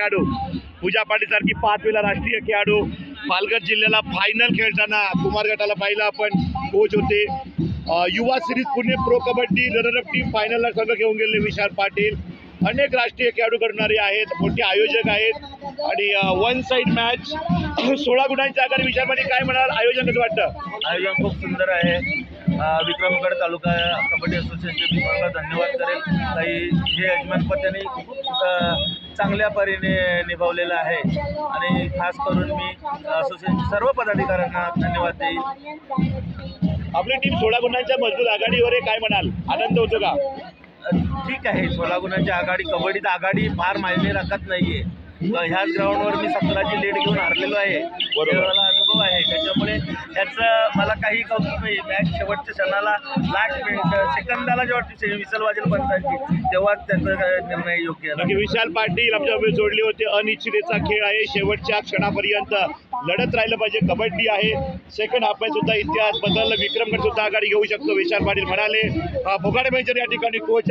खेळाडू. पूजा पाटीलसारखी पाच वेळा राष्ट्रीय खेळाडू. पालघर जिल्ह्याला फायनल खेळताना कुमार गटाला पाहिलं आपण. कोच होते. युवा series Pune pro kabaddi runner up team फायनलला संघ घेऊन गेले विशाल पाटील. अनेक राष्ट्रीय खेळाडू करणारे आहेत. मोठे आयोजक आहेत. आणि वन साईड मॅच सोळा गुणांच्या आघाडी विचार पाटील काय म्हणाल? आयोजन कसं वाटतं? आयोजन खूप सुंदर आहे. विक्रमगड तालुका कबड्डी असोसिएशनचे मला धन्यवाद करेल. काही हे यजमानपद त्यांनी चांगल्या परीने निभावलेलं आहे. आणि खास करून मी असोसिएशन सर्व पदाधिकाऱ्यांना धन्यवाद देईल आपली टीम सोळा गुणांच्या मजबूत आघाडीवर काय म्हणाल? आनंद होतो का? ठीक आहे सोळा गुणांची आघाडी कबड्डीत आघाडी फार मायने राखत नाही आहे ह्याच ग्राउंडवर मी सतराची लीड घेऊन हारलेलो आहे. बरोबर. अनुभव आहे. त्याच्यामुळे त्याचं मला काही कौतुक नाही मॅच शेवटच्या क्षणाला लास्ट मिनिट सेकंदाला जेव्हा विसल वाजेल पंचांची तेव्हा त्याचा निर्णय योग्य आहे. विशाल पाटील आमच्या जोडले होते. अनिश्चितेचा खेळ आहे. शेवटच्या क्षणापर्यंत लढत राहिलं पाहिजे. कबड्डी आहे. सेकंड हाफ सुद्धा इतिहास बदलला. विक्रमगड सुद्धा आघाडी घेऊ शकतो. विशाल पाटील म्हणाले भोगाडे मेजर या ठिकाणी कोच